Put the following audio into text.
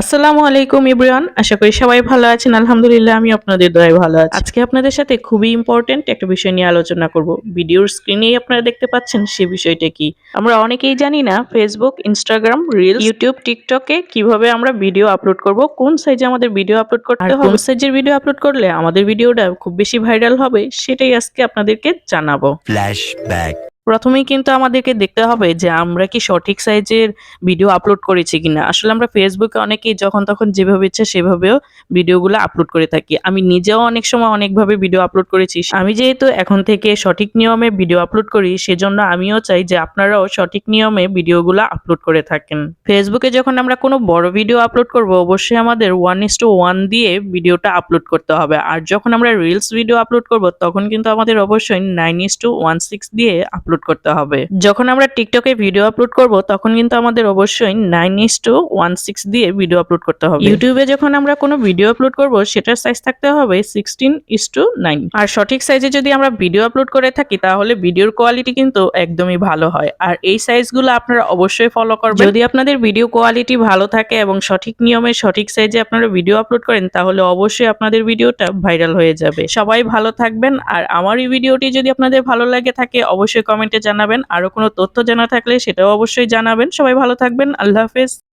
আসসালামু আলাইকুম ইব্রিয়ান। আশা করি সবাই ভালো আছেন। আলহামদুলিল্লাহ আমি আপনাদের দয়ায় ভালো আছি। আজকে আপনাদের সাথে খুবই ইম্পর্টেন্ট একটা বিষয় নিয়ে আলোচনা করব। ভিডিওর স্ক্রিনেই আপনারা দেখতে পাচ্ছেন সে বিষয়টা কি। আমরা অনেকেই জানি না ফেসবুক ইনস্টাগ্রাম রিল ইউটিউব টিকটকে কীভাবে আমরা ভিডিও আপলোড করব কোন সাইজে আমাদের ভিডিও আপলোড করতে হবে। কোন সাইজের ভিডিও আপলোড করলে আমাদের ভিডিওটা খুব বেশি ভাইরাল হবে সেটাই আজকে আপনাদেরকে জানাব। Flashback. প্রথমেই কিন্তু আমাদেরকে দেখতে হবে যে আমরা কি সঠিক সাইজের ভিডিও আপলোড করেছি কিনা। আসলে আমরা ফেসবুকে অনেকেই যখন তখন যেভাবে ইচ্ছে সেভাবেও ভিডিওগুলো আপলোড করে থাকি। আমি নিজেও অনেক সময় অনেকভাবে ভিডিও আপলোড করেছি। আমি যেহেতু এখন থেকে সঠিক নিয়মে ভিডিও আপলোড করি, সেজন্য আমিও চাই যে আপনারাও সঠিক নিয়মে ভিডিওগুলো আপলোড করে থাকেন। ফেসবুকে যখন আমরা কোনো বড় ভিডিও আপলোড করব, অবশ্যই আমাদের ওয়ান ইস টু ওয়ান দিয়ে ভিডিওটা আপলোড করতে হবে। আর যখন আমরা রিলস ভিডিও আপলোড করব, তখন কিন্তু আমাদের অবশ্যই nine is to one six দিয়ে আপলোড করতে হবে। যখন আমরা টিকটকে ভিডিও আপলোড করব তখন কিন্তু আমাদের অবশ্যই nine is to one six দিয়ে ভিডিও আপলোড করতে হবে। ইউটিউবে যখন আমরা কোনো ভিডিও আপলোড করব সেটার সাইজ থাকতে হবে সিক্সটিন ইস টু নাইন আর সঠিক সাইজে যদি আমরা ভিডিও আপলোড করে থাকি তাহলে ভিডিওর কোয়ালিটি কিন্তু একদমই ভালো হয়। আর এই সাইজগুলো আপনারা অবশ্যই ফলো করবেন। যদি আপনাদের ভিডিও কোয়ালিটি ভালো থাকে এবং সঠিক নিয়মে সঠিক সাইজে আপনারা ভিডিও আপলোড করেন তাহলে অবশ্যই আপনাদের ভিডিওটা ভাইরাল হয়ে যাবে। সবাই ভালো থাকবেন আর আমার এই ভিডিওটি যদি আপনাদের ভালো লাগে থাকে অবশ্যই কমেন্টে জানাবেন। আরও কোনো তথ্য জানা থাকলে সেটাও অবশ্যই জানাবেন। সবাই ভালো থাকবেন। আল্লাহ হাফেজ।